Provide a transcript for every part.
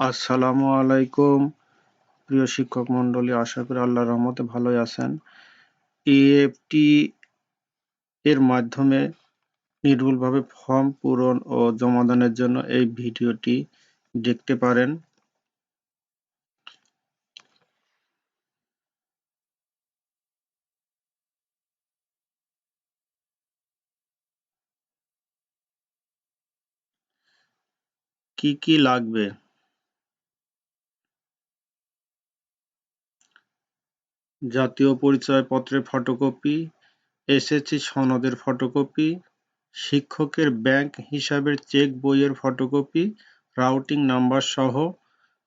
আসসালামু আলাইকুম। প্রিয় শিক্ষক মন্ডলী আশা করি আল্লাহর রহমতে ভালোই আছেন। ইএফটি এর মাধ্যমে নির্ভুলভাবে ফর্ম পূরণ ও জমাদানের জন্য এই ভিডিওটি দেখতে পারেন। কি কি লাগবে? জাতীয় পরিচয়পত্রের ফটোকপি এসএসসি সনদের ফটোকপি শিক্ষকের ব্যাংক হিসাবের চেক বইয়ের ফটোকপি রাউটিং নাম্বার সহ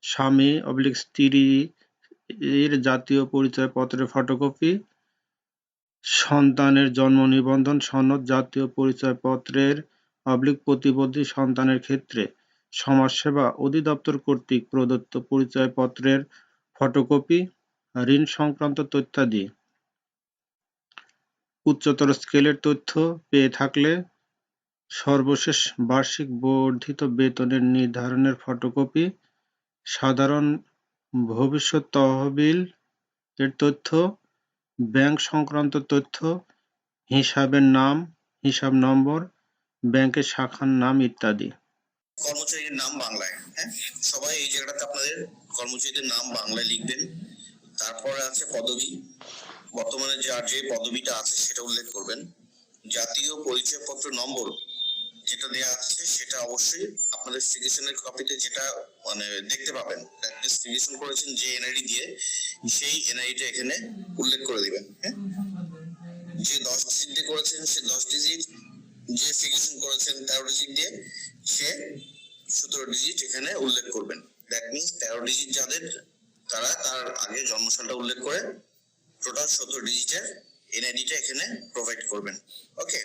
স্বামী অবলিক স্ত্রীর জাতীয় পরিচয়পত্রের ফটোকপি সন্তানের জন্ম নিবন্ধন সনদ জাতীয় পরিচয়পত্রের অবলিক প্রতিবন্ধী সন্তানের ক্ষেত্রে, সমাজসেবা অধিদপ্তর কর্তৃক প্রদত্ত পরিচয়পত্রের ফটোকপি ঋণ সংক্রান্ত তথ্যাদি। উচ্চতর স্কেলের তথ্য পেয়ে থাকলে সর্বশেষ বার্ষিক বর্ধিত বেতনের নির্ধারণের ফটোকপি, সাধারণ ভবিষ্যৎ তহবিল এর তথ্য, ব্যাংক সংক্রান্ত তথ্য, হিসাবের নাম, হিসাব নম্বর, ব্যাংকের শাখার নাম ইত্যাদি। কর্মচারীর নাম বাংলায় হ্যাঁ? সবাই এই জায়গাটাতে আপনাদের কর্মচারীদের নাম বাংলায় লিখবেন। তারপরে আছে পদবি। বর্তমানে যার যে পদবিটা আছে সেটা উল্লেখ করবেন। জাতীয় পরিচয়পত্র নম্বর যেটা দেওয়া আছে সেটা অবশ্যই আপনাদের সিগনেশনের কপিতে যেটা মানে দেখতে পাবেন। সিগনেশন করেছেন যে এনআইডি দিয়ে সেই এনআইডিটা এখানে উল্লেখ করে দিবেন হ্যাঁ? যে দশ ডিজিট দিয়ে করেছেন, সে দশ ডিজিট যে সিগনেশন করেছেন তেরো ডিজিট দিয়ে, সে সতেরো ডিজিট এখানে উল্লেখ করবেন। দ্যাট মিনস তেরো ডিজিট যাদের তারা তার আগে জন্মসালটা উল্লেখ করে টোটাল সতেরো ডিজিটের এনআইডিটা এখানে প্রোভাইড করবেন। ওকে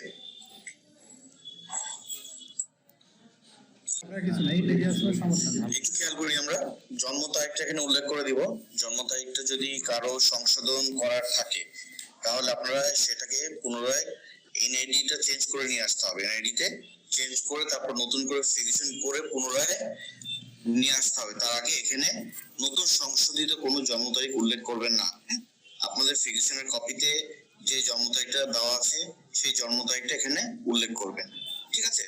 একটু খেয়াল করি আমরা। জন্ম তারিখটা এখানে উল্লেখ করে দিব। জন্ম তারিখটা যদি কারও সংশোধন করার থাকে তাহলে আপনারা সেটাকে পুনরায় এনআইডিটা চেঞ্জ করে নিয়ে আসতে হবে। এনআইডিতে চেঞ্জ করে তারপর নতুন করে ফিক্সেশন করে পুনরায় নিয়ে আসতে হবে। তার আগে এখানে নতুন সংশোধিত কোনো জন্ম তারিখ উল্লেখ করবেন না হ্যাঁ? আপনাদের ফিক্সেশনের কপিতে যে জন্ম তারিখটা দেওয়া আছে, সেই জন্ম তারিখটা এখানে উল্লেখ করবেন, ঠিক আছে?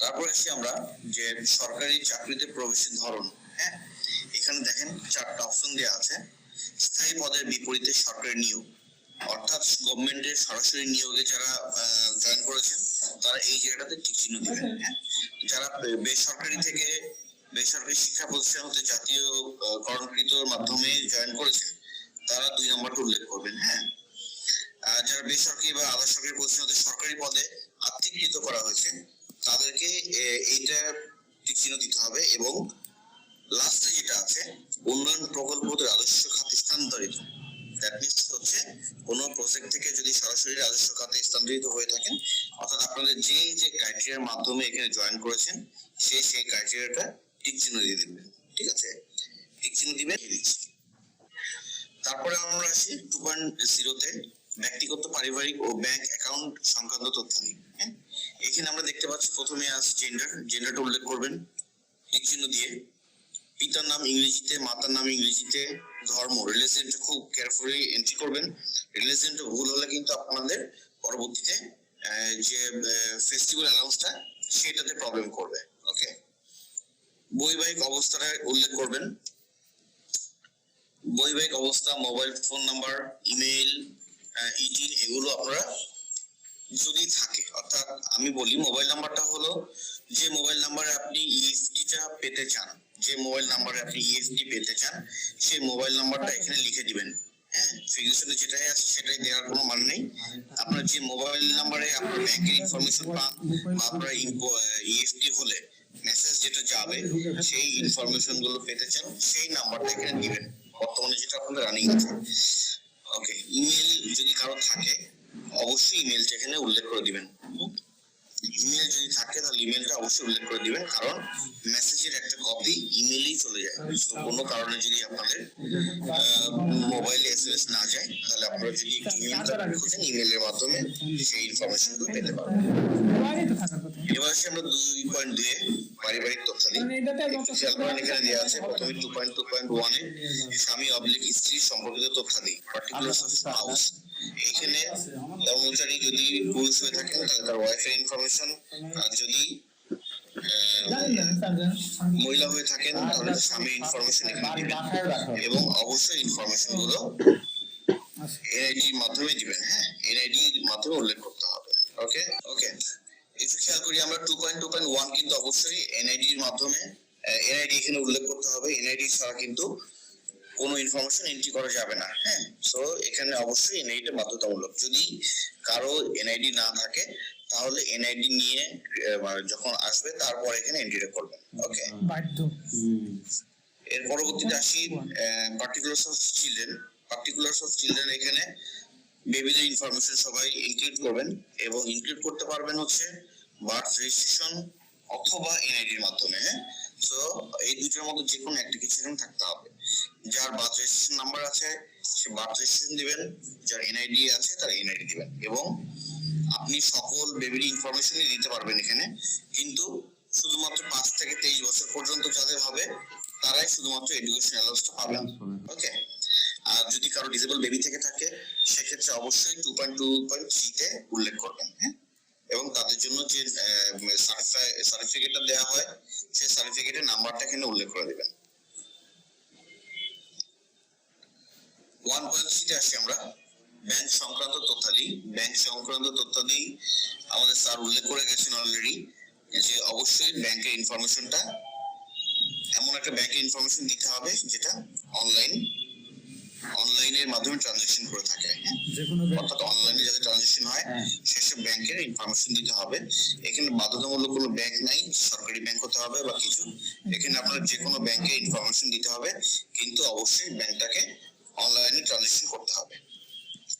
তারপর আসি আমরা যে সরকারি চাকরিতে প্রবেশের ধরন হ্যাঁ? এখানে দেখেন চারটা অপশন দেওয়া আছে। স্থায়ী পদের বিপরীতে সরকারি নিয়োগ, অর্থাৎ গভর্নমেন্টের সরাসরি নিয়োগে যারা জয়েন করেছেন, তারা এই জায়গাটাতে টিক চিহ্ন দিবেন হ্যাঁ? যারা বেসরকারি থেকে বেসরকারি শিক্ষা প্রতিষ্ঠান হতে জাতীয় করণকৃত মাধ্যমে জয়েন করেছেন তারা দুই নম্বরটা উল্লেখ করবেন হ্যাঁ? আর যারা বেসরকারি বা আধা সরকারি প্রতিষ্ঠান হতে সরকারি পদে আত্মীকৃত করা হয়েছে তাদেরকে এইটা চিহ্ন দিতে হবে এবং লাস্টে যেটা আছে উন্নয়ন প্রকল্প হতে রাজস্ব খাতে স্থানান্তরিত। হচ্ছে প্রজেক্ট থেকে যদি সরাসরি রাজস্ব খাতে স্থানান্তরিত হয়ে থাকেন, অর্থাৎ আপনাদের যে ক্রাইটেরিয়ার মাধ্যমে এখানে জয়েন করেছেন সেই ক্রাইটেরিয়াটা টিক চিহ্ন দিয়ে দিবেন, ঠিক আছে? টিক চিহ্ন দিবেন তারপরে আমরা আসি টু পয়েন্ট জিরোতে ব্যক্তিগত, পারিবারিক ও ব্যাংক অ্যাকাউন্ট সংক্রান্ত তথ্য হ্যাঁ? এখানে আমরা দেখতে পাচ্ছি প্রথমে আস জেন্ডার জেন্ডারটা উল্লেখ করবেন টিক চিহ্ন দিয়ে। পিতার নাম ইংরেজিতে, মাতার নাম ইংরেজিতে ধর্ম রিলিজিয়নটা খুব কেয়ারফুলি এন্ট্রি করবেন। রিলিজিয়নটা ভুল হলে কিন্তু আপনাদের পরবর্তীতে যে ফেস্টিভ্যাল অ্যানাউন্সটা সেটাতে প্রবলেম করবে। ওকে বৈবাহিক অবস্থাটা উল্লেখ করবেন। বৈবাহিক অবস্থা mobile phone number email eTIN এগুলো আপনারা যদি থাকে, অর্থাৎ আমি বলি মোবাইল নাম্বারটা হলো যে মোবাইল নাম্বারে আপনি ইএফটিটা পেতে চান। যে মোবাইল নাম্বারে আপনি ইএফটি পেতে চান, সেই মোবাইল নাম্বারটা এখানে লিখে দিবেন। হ্যাঁ? যেটাই আছে সেটাই দেওয়ার কোনো মানে নেই। আপনার যে মোবাইল নাম্বারে আপনার ব্যাংকের ইনফরমেশন পান, বা আপনার ইএফটি হলে মেসেজ যেটা যাবে, সেই ইনফরমেশনগুলো পেতে চান, সেই নাম্বারটা এখানে দিবেন। বর্তমানে যেটা আপনাদের রানিং আছে। ওকে ইমেল যদি কারও থাকে, অবশ্যই ইমেলটা এখানে উল্লেখ করে দিবেন। ইমেল যদি থাকে তাহলে ইমেলটা অবশ্যই উল্লেখ করে দিবেন কারণ মেসেজের একটা কপি ইমেলেই চলে যায়। কোনো কারণে যদি আপনাদের মোবাইলে এসএমএস না যায় তাহলে আপনারা যদি ইমেলটা খুঁজেন ইমেলের মাধ্যমে সেই ইনফরমেশনগুলো পেতে পারবেন। এবার আসি আমরা দুই পয়েন্ট দুয়ে পারিবারিক এইটাতে একটু খেয়াল করেন এখানে দেওয়া আছে প্রথমে টু পয়েন্ট টু পয়েন্ট ওয়ানে স্বামী অবলিক স্ত্রী সম্পর্কিত তথ্যাদি পার্টিকুলার অফ স্পাউস এইখানে কর্মচারী যদি পুরুষ হয়ে থাকেন তাহলে তার ওয়াইফের ইনফরমেশন আর যদি মহিলা হয়ে থাকেন, তাহলে স্বামীর ইনফরমেশন এখানে দিবেন। এবং অবশ্যই ইনফরমেশনগুলো এনআইডির মাধ্যমে দিবেন হ্যাঁ? এনআইডির মাধ্যমে উল্লেখ করতে হবে। ওকে ওকে একটু খেয়াল করি, আমরা two point two point one কিন্তু অবশ্যই এনআইডির মাধ্যমে এনআইডি এখানে উল্লেখ করতে হবে। এনআইডি ছাড়া কিন্তু কোনো ইনফরমেশন এন্ট্রি করা যাবে না হ্যাঁ? সো এখানে অবশ্যই এনআইডি বাধ্যতামূলক। যদি কারও এনআইডি না থাকে তাহলে এনআইডি নিয়ে মানে যখন আসবে তারপর এখানে এন্ট্রিটা করবেন ওকে বাধ্য এর পরবর্তীতে আসি particulars of children particulars of children এখানে বেবিদের ইনফরমেশন সবাই ইনক্লুড করবেন এবং ইনক্লুড করতে পারবেন হচ্ছে বার্থ রেজিস্ট্রেশন অথবা এনআইডির মাধ্যমে হ্যাঁ? সো এই দুটোর মধ্যে যে কোনো একটা কিছু থাকতে হবে। যার বার্থ রেজিস্ট্রেশন নাম্বার আছে, সে বার্থ রেজিস্ট্রেশন দিবেন, যার এনআইডি আছে, তার এনআইডি দিবেন। এবং আপনি সকল বেবির ইনফরমেশনই দিতে পারবেন এখানে। কিন্তু শুধুমাত্র পাঁচ থেকে তেইশ বছর পর্যন্ত যাদের হবে, তারাই শুধুমাত্র এডুকেশন অ্যালাউন্সটা পাবেন। ওকে আর যদি কারও ডিসেবল বেবি থেকে থাকে, সেক্ষেত্রে অবশ্যই টু পয়েন্ট টু পয়েন্ট থ্রিতে উল্লেখ করবেন হ্যাঁ? এবং তাদের জন্য যে সার্টিফিকেটটা দেওয়া হয়, সেই সার্টিফিকেটের নাম্বারটা এখানে উল্লেখ করে দেবেন। ওয়ান পয়েন্ট থ্রিতে আসি আমরা। ব্যাংক সংক্রান্ত তথ্যাদি ব্যাংক সংক্রান্ত তথ্যাদি আমাদের স্যার উল্লেখ করে গেছেন অলরেডি যে অবশ্যই ব্যাংকের ইনফরমেশনটা এমন একটা ব্যাংকের ইনফরমেশন দিতে হবে যেটা অনলাইন অনলাইনের মাধ্যমে ট্রানজাকশন করে থাকে হ্যাঁ? অর্থাৎ অনলাইনে যাতে ট্রানজাকশন হয় হ্যাঁ। সেসব ব্যাংকের ইনফরমেশন দিতে হবে। এখানে বাধ্যতামূলক কোনো ব্যাংক নাই সরকারি ব্যাংক হতে হবে বা কিছু। এখানে আপনার যে কোনো ব্যাংকের ইনফরমেশন দিতে হবে কিন্তু অবশ্যই ব্যাংকটাকে অনলাইনে ট্রানজাকশন করতে হবে।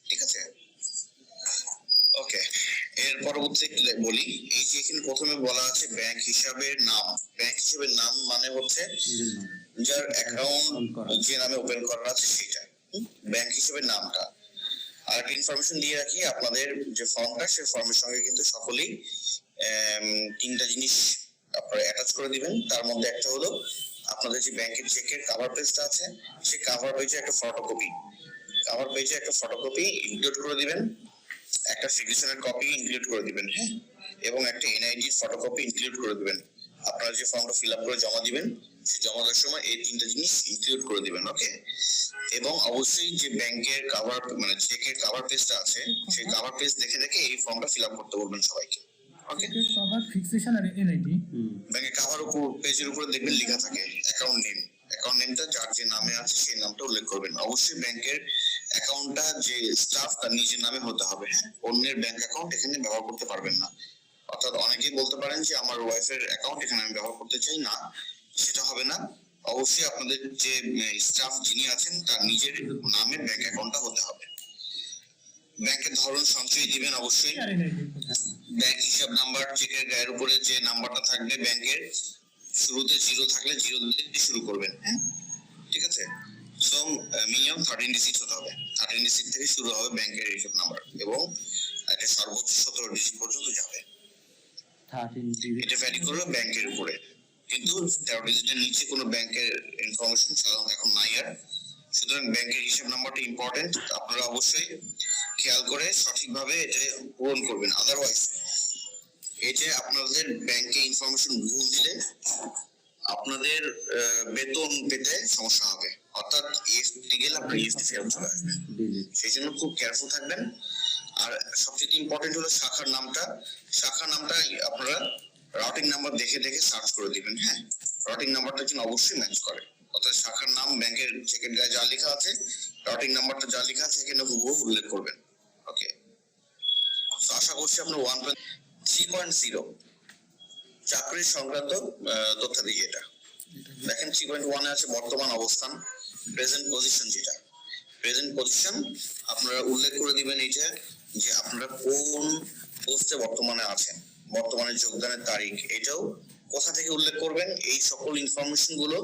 ঠিক আছে? ওকে এর পরবর্তীতে বলি। এই যে এখানে প্রথমে বলা আছে ব্যাংক হিসাবের নাম। ব্যাংক হিসাবের নাম মানে হচ্ছে যার অ্যাকাউন্ট যে নামে ওপেন করা আছে সেটা। ব্যাংক হিসেবে নামটা। আর একটা ইনফরমেশন দিয়ে রাখি আপনাদের যে ফর্মটা সেই ফর্মের সঙ্গে কিন্তু সকলেই তিনটা জিনিস আপনারা অ্যাটাচ করে দিবেন। তার মধ্যে একটা হলো আপনাদের যে ব্যাংকের চেকের কাভার পেজটা আছে সেই কাভার পেজে একটা ফটোকপি কাভার পেজে একটা ফটোকপি ইনক্লুড করে দিবেন। একটা সিগনেচারের কপি ইনক্লুড করে দিবেন হ্যাঁ? এবং একটা এনআইডির ফটোকপি ইনক্লুড করে দিবেন। আপনারা যে ফর্মটা ফিল আপ করে জমা দিবেন, সে জমা দেওয়ার সময় এই তিনটা জিনিস ইনক্লুড করে দিবেন ওকে এবং অবশ্যই যে ব্যাংকের কাভার মানে চেকের কাভার পেজটা আছে, সেই কাভার পেজ দেখে দেখে এই ফর্মটা ফিল আপ করতে বলবেন সবাইকে। ওকে কভার ফিক্সেশন আর এনআইডি ব্যাংকের কভার উপর পেজের উপরে দেখবেন লেখা থাকে অ্যাকাউন্ট নেম অ্যাকাউন্ট নেমটা যার যে নামে আছে সেই নামটা উল্লেখ করবেন। অবশ্যই ব্যাংকের অ্যাকাউন্টটা যে স্টাফ তার নিজের নামে হতে হবে হ্যাঁ? অন্যের ব্যাংক অ্যাকাউন্ট এখানে ব্যবহার করতে পারবেন না। অর্থাৎ অনেকেই বলতে পারেন যে আমার ওয়াইফের অ্যাকাউন্ট এখানে আমি ব্যবহার করতে চাই। না সেটা হবে না। অবশ্যই আপনাদের যে স্টাফ যিনি আছেন তার নিজের নামে ব্যাংক অ্যাকাউন্টটা হতে হবে। ব্যাংকের ধরন সঞ্চয় দিবেন অবশ্যই। ব্যাংক হিসাব নাম্বার চেকের গায়ের উপরে যে নাম্বারটা থাকবে ব্যাংকের শুরুতে জিরো থাকলে জিরো দিয়ে শুরু করবেন হ্যাঁ? ঠিক আছে? সো মিনিমাম থার্টিন ডিজিট হতে হবে। থার্টিন ডিজিট থেকে শুরু হবে ব্যাংকের হিসাব নাম্বার এবং এটা সর্বোচ্চ সতেরো ডিজিট পর্যন্ত যাবে। এটা ভ্যারি করবে ব্যাংকের উপরে। কিন্তু তেরো ডিজিটের নিচে কোনো ব্যাংকের ইনফরমেশন সাধারণত এখন নাই আর। সুতরাং ব্যাংকের হিসাব নাম্বারটা ইম্পর্টেন্ট আপনারা অবশ্যই খেয়াল করে সঠিকভাবে এটা পূরণ করবেন। আদারওয়াইজ এই আপনাদের ব্যাংকে ইনফরমেশন ভুল দিলে আপনাদের বেতন পেতে সমস্যা হবে। অর্থাৎ ইএফটি গেলে আপনার ইএফটি ফেরত চলে আসবে সেই জন্য খুব কেয়ারফুল থাকবেন। আর সবচেয়ে ইম্পর্টেন্ট হলো শাখার নামটা। শাখার নামটা আপনারা রাউটিং নাম্বার দেখে দেখে সার্চ করে দিবেন হ্যাঁ? রাউটিং নাম্বারটা যেন অবশ্যই ম্যাচ করে। অর্থাৎ শাখার নাম ব্যাংকের চেকের গায়ে যা লেখা আছে রাউটিং নাম্বারটা যা লেখা আছে এখানে হুবহু উল্লেখ করবেন। ওকে আশা করছি আপনার one point three point zero চাকরির সংক্রান্ত আহ, তথ্যাদি এটা। দেখেন থ্রি পয়েন্ট ওয়ানে আছে বর্তমান অবস্থান প্রেজেন্ট পজিশন যেটা। প্রেজেন্ট পজিশন আপনারা উল্লেখ করে দিবেন এইটা যে আপনারা কোন পোস্টে বর্তমানে আছেন বর্তমানে যোগদানের তারিখ এটাও কোথা থেকে উল্লেখ করবেন, এই সকল ইনফরমেশনগুলো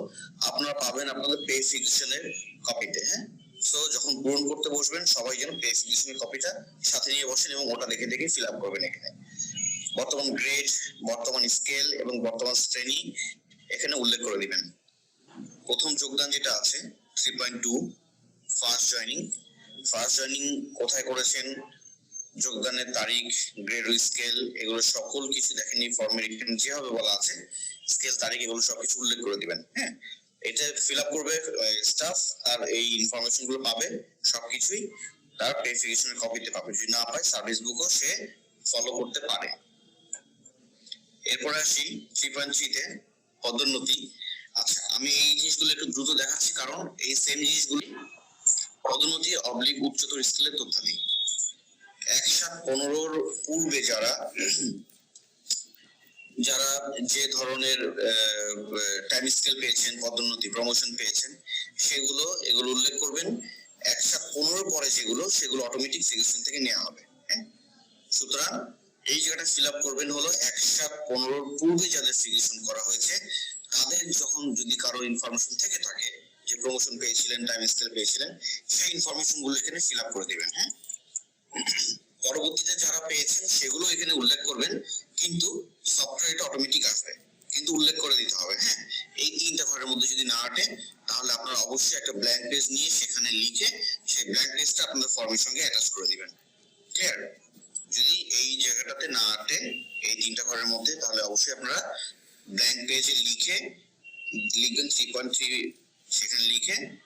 আপনারা পাবেন আপনাদের পে ফিক্সেশনের কপিতে হ্যাঁ? সো যখন পূরণ করতে বসবেন, সবাই যেন পে ফিক্সেশনের কপিটা সাথে নিয়ে বসেন এবং ওটা দেখে দেখে ফিল আপ করবেন এখানে। বর্তমান গ্রেড বর্তমান স্কেল এবং বর্তমান শ্রেণি এখানে উল্লেখ করে দিবেন। প্রথম যোগদান যেটা আছে three point two first joining first joining কোথায় করেছেন? যোগদানের তারিখ গ্রেড স্কেল এগুলো সকল কিছু দেখেন এই ফর্মের এখানে যেভাবে বলা আছে স্কেল তারিখ এগুলো সবকিছু উল্লেখ করে দিবেন হ্যাঁ? এটা ফিল আপ করবে স্টাফ আর এই ইনফরমেশনগুলো পাবে, সবকিছুই, তার ভেরিফিকেশনের কপিতে পাবে। যদি না পায় সার্ভিস বুকও সে ফলো করতে পারে। এরপরে আসি থ্রি পয়েন্ট থ্রিতে পদোন্নতি। আচ্ছা আমি এই জিনিসগুলো একটু দ্রুত দেখাচ্ছি, কারণ এই সেম জিনিসগুলি পদোন্নতি অবলিক উচ্চতর স্কেলের তথ্যাদি এক পনেরোর পূর্বে যারা যারা যে ধরনের টাইম স্কেল পেয়েছেন, পদোন্নতি প্রমোশন পেয়েছেন, সেগুলো, এগুলো উল্লেখ করবেন। এক সাত পনেরো পরে যেগুলো, সেগুলো অটোমেটিক সিলেকশন থেকে নেওয়া হবে হ্যাঁ? সুতরাং এই জায়গাটা ফিল আপ করবেন হলো এক পনেরোর পূর্বে যাদের সিলেকশন করা হয়েছে, তাদের যখন যদি কারও ইনফরমেশন থেকে থাকে, যে প্রমোশন পেয়েছিলেন টাইম স্কেল পেয়েছিলেন, সেই ইনফরমেশনগুলো এখানে ফিল আপ করে দিবেন হ্যাঁ? পরবর্তীতে যারা পেয়েছেন, সেগুলো এখানে উল্লেখ করবেন। কিন্তু সফটওয়্যার এটা অটোমেটিক আসবে। কিন্তু উল্লেখ করে দিতে হবে হ্যাঁ? এই তিনটা ঘরের মধ্যে যদি না আটে, তাহলে আপনারা অবশ্যই একটা ব্ল্যাঙ্ক পেজ নিয়ে সেখানে লিখে সেই ব্ল্যাঙ্ক পেজটা আপনাদের ফর্মের সঙ্গে অ্যাটাচ করে দিবেন। ক্লিয়ার যদি এই জায়গাটাতে না আটে, এই তিনটা ঘরের মধ্যে, তাহলে অবশ্যই আপনারা ব্ল্যাঙ্ক পেজে লিখে, লিখবেন থ্রি পয়েন্ট থ্রি সেখানে লিখে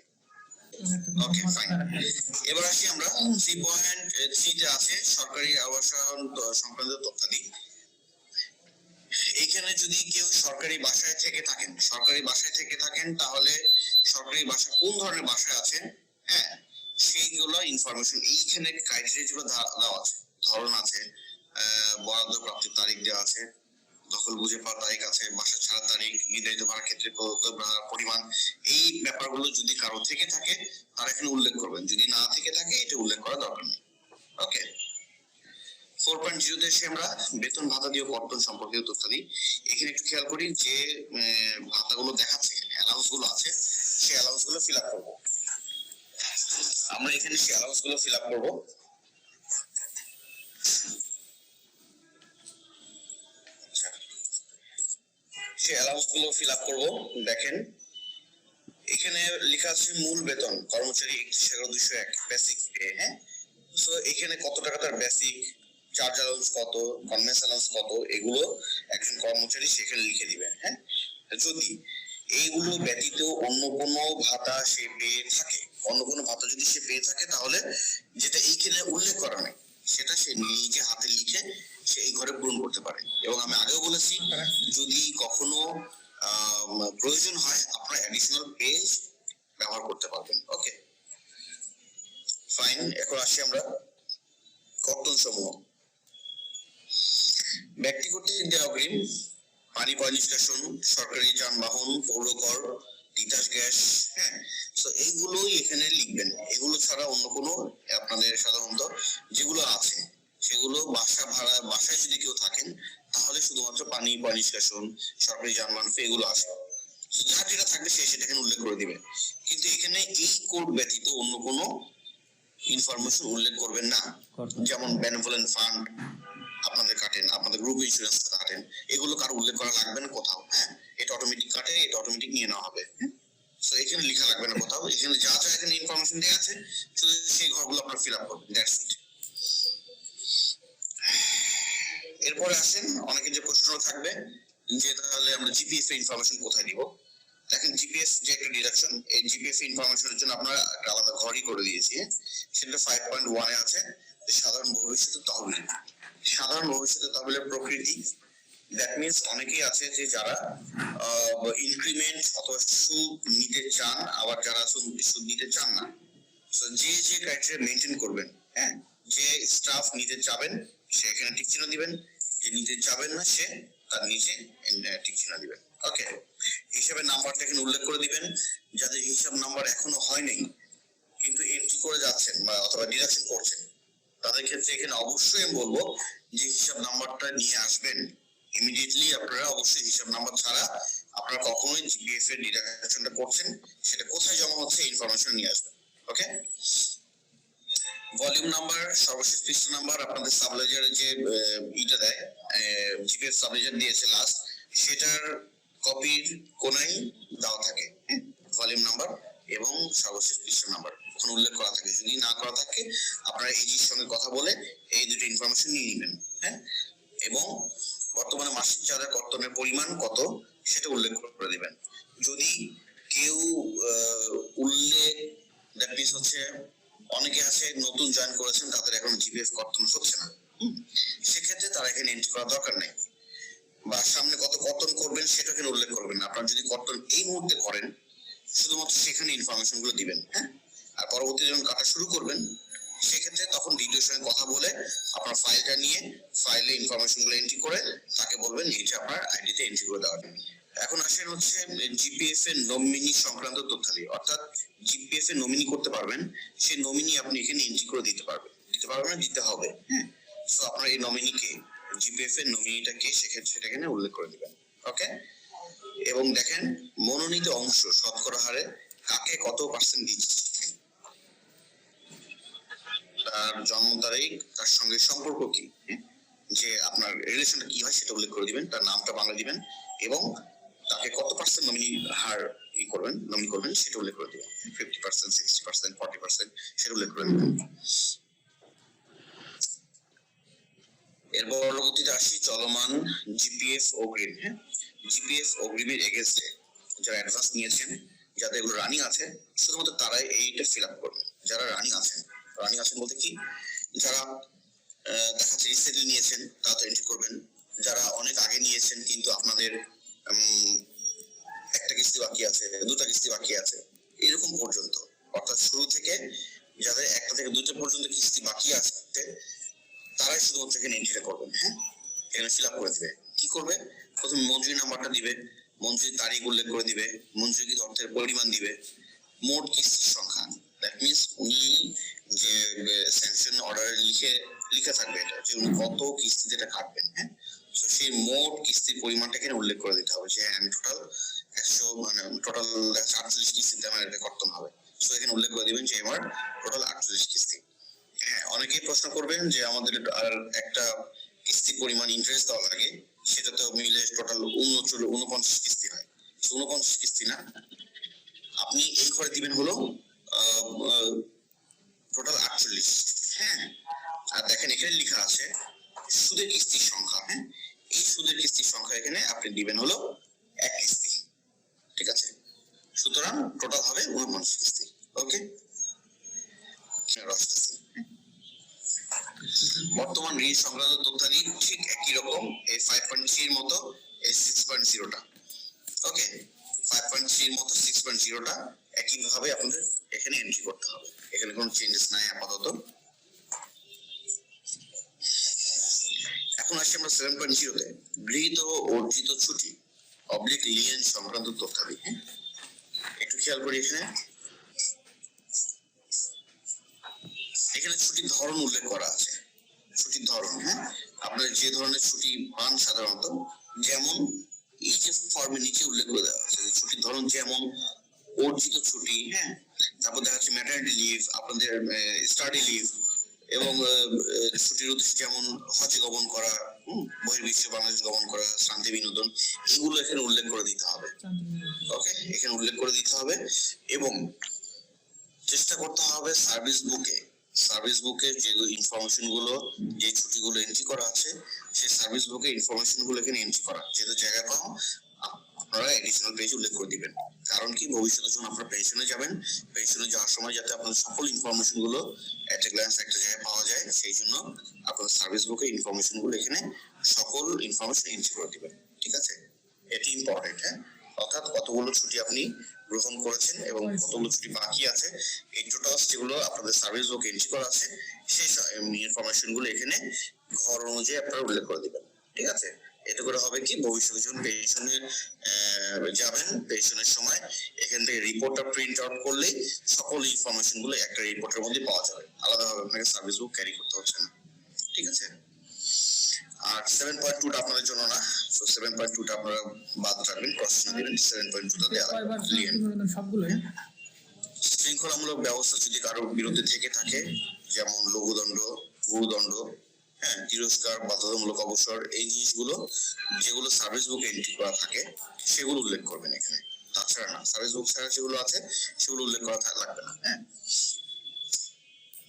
ওকে ফাইন এবার আসি আমরা থ্রি পয়েন্ট থ্রিতে আছে সরকারি আবাসন সংক্রান্ত তথ্যাদি। এইখানে যদি কেউ সরকারি বাসায় থেকে থাকেন সরকারি বাসায় থেকে থাকেন তাহলে সরকারি বাসা কোন ধরনের বাসায় আছেন? হ্যাঁ সেইগুলো ইনফরমেশন এইখানে ক্রাইটেরিয়া যেগুলো দেওয়া আছে। ধরন আছে বরাদ্দ প্রাপ্তির তারিখ দেওয়া আছে। দখল বুঝে পাওয়ার তারিখ আছে বাসা ছাড়ার তারিখ, নির্ধারিত ভাড়ার ক্ষেত্রে পরিমাণ, এই ব্যাপারগুলো যদি কারও থেকে থাকে, তারা এখানে উল্লেখ করবেন। যদি না থেকে থাকে, এটা উল্লেখ করা দরকার নেই। ওকে? ফোর পয়েন্ট জিরোতে এসে আমরা বেতন, ভাতা দিয়ে কর্তন তথ্য দিই। এখানে একটু খেয়াল করি যে ভাতাগুলো দেখাচ্ছে অ্যালাউন্সগুলো আছে, সেই অ্যালাউন্সগুলো ফিল আপ করব। আমরা এখানে সেই অ্যালাউন্সগুলো ফিল আপ করব। সেই অ্যালাউন্সগুলো ফিল আপ করব। দেখেন, এখানে লেখা আছে মূল বেতন, কর্মচারী একত্রিশ এগারো দুশো এক বেসিক হ্যাঁ? সো এখানে কত টাকা তার বেসিক চার্জ অ্যালাউন্স কত কনভেন্স অ্যালাউন্স কত, এগুলো একজন কর্মচারী সেখানে লিখে দিবেন হ্যাঁ? যদি এইগুলো ব্যতীত অন্য কোনো ভাতা সে পেয়ে থাকে, অন্য কোনো ভাতা যদি সে পেয়ে থাকে, তাহলে যেটা এইখানে উল্লেখ করা নেই, সেটা সে নিজে হাতে লিখে সে এই ঘরে পূরণ করতে পারে। এবং আমি আগেও বলেছি, যদি কখনো প্রয়োজন হয়, আপনারা অ্যাডিশনাল পেজ ব্যবহার করতে পারবেন। ওকে ফাইন এখন আসি আমরা কর্তন সমূহ দেওয়া পানি পয় নিষ্কাশন, সরকারি যানবাহন পৌর কর তিতাস গ্যাস হ্যাঁ? তো এইগুলোই এখানে লিখবেন। এগুলো ছাড়া অন্য কোনো আপনাদের সাধারণত যেগুলো আছে সেগুলো বাসা ভাড়া বাসায় যদি কেউ থাকেন তাহলে শুধুমাত্র পানি নিষ্কাশন সরকারি যানবাহন এগুলো আসে। যার যেটা থাকবে সে সেটা এখানে উল্লেখ করে দিবে। কিন্তু এখানে এই কোড ব্যতীত অন্য কোনো ইনফরমেশন উল্লেখ করবেন না। যেমন বেনেভোলেন্ট ফান্ড আপনাদের কাটেন আপনাদের গ্রুপ ইন্স্যুরেন্স কাটেন এগুলো কারও উল্লেখ করা লাগবে না কোথাও হ্যাঁ? এটা অটোমেটিক কাটে এটা অটোমেটিক নিয়ে নেওয়া হবে তো এখানে লেখা লাগবে না কোথাও। এখানে যা যা এখানে ইনফরমেশন দেওয়া আছে শুধু সেই ঘরগুলো আপনার ফিল আপ করবেন দ্যাটস ইট এরপরে আসেন অনেকে যে প্রশ্ন থাকবে যে তাহলে আমরা জিপিএস এর ইনফরমেশন কোথায় দিব? দেখেন জিপিএস যে একটা ডিডাকশন এই জিপিএস ইনফরমেশনের জন্য আপনারা একটা আলাদা ঘরই করে দিয়েছি? সেটা ফাইভ পয়েন্ট ওয়ানে আছে। সাধারণ ভবিষ্যতে তহবিল সাধারণ ভবিষ্যতে তহবিলের প্রকৃতি। দ্যাট মিনস অনেকেই আছে যে যারা ইনক্রিমেন্ট অথবা সুদ নিতে চান আবার যারা সুদ নিতে চান না। So, যে যে ক্রাইটেরিয়া মেনটেন করবেন হ্যাঁ যে স্টাফ নিতে চাবেন সে এখানে টিক চিহ্ন দিবেন। যে নিতে না সে, তার নিচে চিহ্ন দিবেন। ওকে হিসাবের নাম্বারটা এখানে উল্লেখ করে দিবেন, যাদের হিসাব নাম্বার এখনও হয়নি, কিন্তু এন্ট্রি করে যাচ্ছেন বা অথবা ডিডাকশন করছেন, তাদের ক্ষেত্রে এখানে অবশ্যই আমি বলব যে হিসাব নাম্বারটা নিয়ে আসবেন। ইমিডিয়েটলি আপনারা অবশ্যই হিসাব নাম্বার ছাড়া আপনারা কখনোই জিপিএফ এর ডিডাকশনটা করছেন, সেটা কোথায় জমা হচ্ছে ইনফরমেশন নিয়ে আসবেন। ওকে ভলিউম নাম্বার সর্বশেষ পৃষ্ঠা নাম্বার আপনাদের সাবলেজারে যে ইটা দেয় জিপিএফ সাবলেজার দিয়েছে লাস্ট সেটার কপির কোনায় দেওয়া থাকে ভলিউম নাম্বার এবং সর্বশেষ পৃষ্ঠা নাম্বার ওখানে উল্লেখ করা থাকে। যদি না করা থাকে, আপনারা এজির সঙ্গে কথা বলে এই দুটো ইনফরমেশন নিয়ে নেবেন হ্যাঁ এবং বর্তমানে মাসিক চাঁদা কর্তনের পরিমাণ কত, সেটা উল্লেখ করে দেবেন। যদি কেউ উল্লেখ দ্যাট মিনস হচ্ছে অনেকে আছে নতুন জয়েন করেছেন, তাদের এখন জিপিএফ কর্তন হচ্ছে না। সেক্ষেত্রে তারা এখানে এন্ট্রি করার দরকার নেই। বা সামনে কত কর্তন করবেন সেটা এখানে উল্লেখ করবেন না। আপনারা যদি কর্তন এই মুহূর্তে করেন, শুধুমাত্র সেখানে ইনফরমেশনগুলো দিবেন হ্যাঁ? আর পরবর্তী যখন কাটা শুরু করবেন, সেক্ষেত্রে তখন ডিডিওর সঙ্গে কথা বলে আপনার ফাইলটা নিয়ে ফাইলে ইনফরমেশনগুলো এন্ট্রি করে তাকে বলবেন এইটা আপনার আইডিতে এন্ট্রি করে দেওয়ার। এখন আসেন হচ্ছে জিপিএফ এর নমিনি সংক্রান্ত তথ্যাদি অর্থাৎ জিপিএফ এর নমিনি করতে পারবেন সেই নমিনি আপনি এখানে এন্ট্রি করে দিতে পারবেন। দিতে পারবেন দিতে হবে। হ্যাঁ। সো আপনার এই নমিনিকে জিপিএফ এর নমিনিটা কে সেক্ষেত্রে সেটা এখানে উল্লেখ করে দিবেন। ওকে এবং দেখেন মনোনীত অংশ শতকরা হারে কাকে কত পার্সেন্ট দিচ্ছে? তার জন্ম তারিখ তার সঙ্গে সম্পর্ক কি? হ্যাঁ? যে আপনার রিলেশনটা কি হয় সেটা উল্লেখ করে দিবেন তার নামটা বাংলা দিবেন এবং তাকে কত পার্সেন্ট নমিনি হার ই করবেন নমিনি করবেন, সেটা উল্লেখ করে দিবেন। Fifty percent sixty percent forty percent সেটা উল্লেখ করে দিবেন। এর পরবর্তীতে আসি চলমান জিপিএফ হ্যাঁ? জিপিএফ যারা অ্যাডভান্স নিয়েছেন, যাদের এগুলো রানিং আছে, শুধুমাত্র তারাই এইটা ফিল আপ করবে। যারা রানিং আছেন রানিং আছেন বলতে কি? যারা দেখা রিসেন্টলি নিয়েছেন, তারা তো এন্ট্রি করবেন। যারা অনেক আগে নিয়েছেন, কিন্তু আপনাদের একটা কিস্তি বাকি আছে, দুটা কিস্তি বাকি আছে, এরকম পর্যন্ত। অর্থাৎ শুরু থেকে যাদের একটা থেকে দুটো পর্যন্ত কিস্তি বাকি আছে, তারাই শুধুমাত্র এখানে এন্ট্রিটা করবেন হ্যাঁ? এখানে ফিল আপ করে দিবে। কি করবে? প্রথমে মঞ্জুরি নাম্বারটা দিবে মঞ্জুরি তারিখ উল্লেখ করে দিবে মঞ্জুরিকৃত অর্থের পরিমাণ দিবে, মোট কিস্তির সংখ্যা। দ্যাট মিনস উনি যে স্যাংশন অর্ডারে লিখে লিখে থাকবে এটা, যে উনি কত কিস্তিতে এটা কাটবেন হ্যাঁ? তো সেই মোট কিস্তির পরিমাণটা এখানে উল্লেখ করে দিতে হবে, যে আমি টোটাল একশো মানে টোটাল আটচল্লিশ কিস্তিতে আমার এটা কর্তন হবে। সো এখানে উল্লেখ করে দিবেন যে আমার টোটাল আটচল্লিশ কিস্তি। হ্যাঁ অনেকেই প্রশ্ন করবেন যে আমাদের আর একটা কিস্তি পরিমাণ ইন্টারেস্ট দেওয়া লাগে, সেটা তো মিলে টোটাল উনচল্লিশ, উনপঞ্চাশ কিস্তি হয়। উনপঞ্চাশ কিস্তি না। আপনি এই ঘরে দিবেন হলো টোটাল আটচল্লিশ। হ্যাঁ আর দেখেন এখানে লেখা আছে সুদের কিস্তির সংখ্যা হ্যাঁ? এই সুদের কিস্তির সংখ্যা এখানে আপনি দিবেন হলো এক কিস্তি ঠিক আছে সুতরাং টোটাল হবে ওকে রসটাছি বর্তমান ঋণ সংক্রান্ত তথ্যাদি ঠিক একই রকম, এই ফাইভ পয়েন্ট থ্রি এর মতো, এই সিক্স পয়েন্ট জিরোটা ওকে ফাইভ পয়েন্ট থ্রি এর মতো সিক্স পয়েন্ট জিরোটা একই ভাবে আপনাদের এখানে এন্ট্রি করতে হবে। এখানে কোনো চেঞ্জেস নাই, আপাতত। এখন আসি আমরা সেভেন পয়েন্ট জিরোতে গৃহীত অর্জিত ছুটি অবলিক লিয়েন সংক্রান্ত তথ্যাদি হ্যাঁ? একটু খেয়াল করি এখানে। এখানে ছুটির ধরন উল্লেখ করা আছে। ছুটির ধরন হ্যাঁ? যে ধরনের ছুটি পান সাধারণত, যেমন এই যে ফর্মের নিচে উল্লেখ করে দেওয়া আছে ছুটির ধরন যেমন অর্জিত ছুটি হ্যাঁ? তারপর দেখা যাচ্ছে ম্যাটারনিটি লিভ আপনাদের স্টাডি লিভ এবং ছুটির উদ্দেশ্যে যেমন হজে গমন করা বহির্বিশ্বে বাংলাদেশ গমন করা শান্তি বিনোদন এগুলো এখানে উল্লেখ করে দিতে হবে। ওকে এখানে উল্লেখ করে দিতে হবে এবং চেষ্টা করতে হবে সার্ভিস বুকে সার্ভিস বুকে যে ইনফরমেশনগুলো যে ছুটিগুলো এন্ট্রি করা আছে সেই সার্ভিস বুকে ইনফরমেশনগুলো এখানে এন্ট্রি করা। যেহেতু জায়গা আপ- আপনারা এডিশনাল পেজ উল্লেখ করে দিবেন। কারণ কি, ভবিষ্যতে যখন আপনারা পেনশনে যাবেন পেনশনে যাওয়ার সময় যাতে আপনার সকল ইনফরমেশনগুলো এট গ্ল্যান্স একটা জায়গায় পাওয়া যায়, সেই জন্য আপনার সার্ভিস বুকে ইনফরমেশনগুলো এখানে সকল ইনফরমেশন এন্ট্রি করে দিবেন। ঠিক আছে? এটি ইম্পর্টেন্ট হ্যাঁ? অর্থাৎ কতগুলো ছুটি আপনি গ্রহণ করেছেন এবং কতগুলো ছুটি বাকি আছে, এই টোটালস যেগুলো আপনাদের সার্ভিস বুক এন্ট্রি করা আছে, সেই ইনফরমেশনগুলো এখানে ঘর অনুযায়ী আপনারা উল্লেখ করে দিবেন। ঠিক আছে? এতে করে হবে কি ভবিষ্যতে যখন পেনশনে যাবেন পেনশনের সময়। এখান থেকে রিপোর্টটা প্রিন্ট আউট করলে সকল ইনফরমেশনগুলো একটা রিপোর্টের মধ্যে পাওয়া যাবে। আলাদাভাবে আপনাকে সার্ভিস বুক ক্যারি করতে হচ্ছে না। ঠিক আছে? আর সেভেন পয়েন্ট টুটা আপনাদের জন্য না। তো সেভেন পয়েন্ট টুটা আপনারা বাদ রাখবেন প্রশ্ন দিবেন সেভেন পয়েন্ট টুটা দেওয়া সবগুলোই শৃঙ্খলামূলক ব্যবস্থা যদি কারোর বিরুদ্ধে থেকে থাকে যেমন লঘুদণ্ড গুরুদণ্ড হ্যাঁ তিরস্কার, বাধ্যতামূলক অবসর, এই জিনিসগুলো, যেগুলো সার্ভিস বুক এন্ট্রি করা থাকে, সেগুলো উল্লেখ করবেন এখানে। তাছাড়া না সার্ভিস বুক ছাড়া যেগুলো আছে, সেগুলো উল্লেখ করা লাগবে না হ্যাঁ।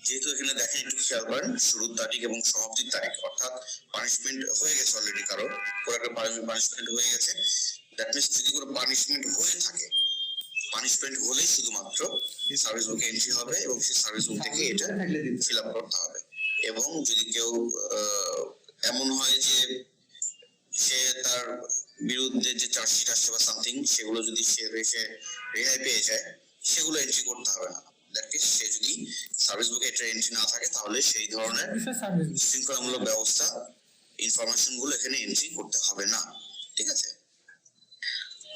যেহেতু এখানে দেখেন একটু খেয়াল করেন, শুরুর তারিখ এবং সমাপ্তির তারিখ, অর্থাৎ পানিশমেন্ট হয়ে গেছে অলরেডি কারও কোনো একটা পানিশমেন্ট হয়ে গেছে। দ্যাট মিনস যদি কোনো পানিশমেন্ট হয়ে থাকে পানিশমেন্ট হলেই শুধুমাত্র সার্ভিস বুকে এন্ট্রি হবে এবং সেই সার্ভিস বুক থেকে এটা ফিল আপ করতে হবে। এবং যদি কেউ এমন হয় যে সে তার বিরুদ্ধে যে চার্জশিট আসছে বা সামথিং সেগুলো যদি সে সে রেহাই পেয়ে যায় সেগুলো এন্ট্রি করতে হবে না। দ্যাট সে যদি সার্ভিস বুকে এটা এন্ট্রি না থাকে তাহলে সেই ধরনের শৃঙ্খলামূলক ব্যবস্থা ইনফরমেশনগুলো এখানে এন্ট্রি করতে হবে না। ঠিক আছে?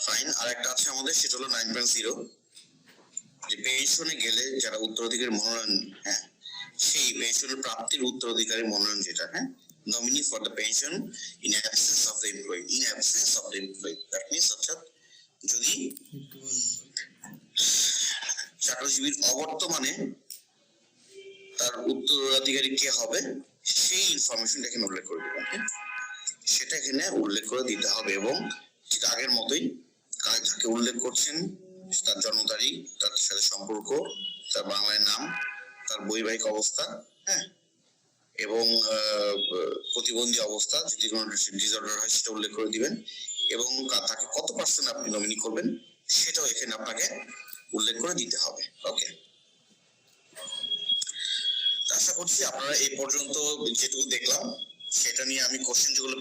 ফাইন আর একটা আছে আমাদের সেটা হলো নাইন পয়েন্ট জিরো যে পেনশনে গেলে যারা উত্তরাধিকারী মনোনয়ন হ্যাঁ সেই পেনশনের প্রাপ্তির উত্তরাধিকারী মনোনয়ন যেটা হ্যাঁ nominee for the pension in absence of the employee in absence of the employee that means অর্থাৎ যদি চাকরিজীবীর অবর্তমানে তার উত্তরাধিকারী কে হবে, সেই ইনফরমেশন এখানে উল্লেখ করে দেবেন হ্যাঁ? সেটা এখানে উল্লেখ করে দিতে হবে এবং ঠিক আগের মতোই যাকে উল্লেখ করছেন, তার জন্ম তারিখ, তার সাথে সম্পর্ক, তার বাংলায় নাম তার বৈবাহিক অবস্থা হ্যাঁ? এবং প্রতিবন্ধী অবস্থা, যদি কোনো ডিসঅর্ডার হয় সেটা উল্লেখ করে দিবেন। এবং তাকে কত পার্সেন্ট আপনি নমিনি করবেন, সেটাও এখানে আপনাকে উল্লেখ করে দিতে হবে ওকে আশা করছি আপনারা এই পর্যন্ত যেটুকু দেখলাম, সেটা নিয়ে আমি কোশ্চেন যেগুলো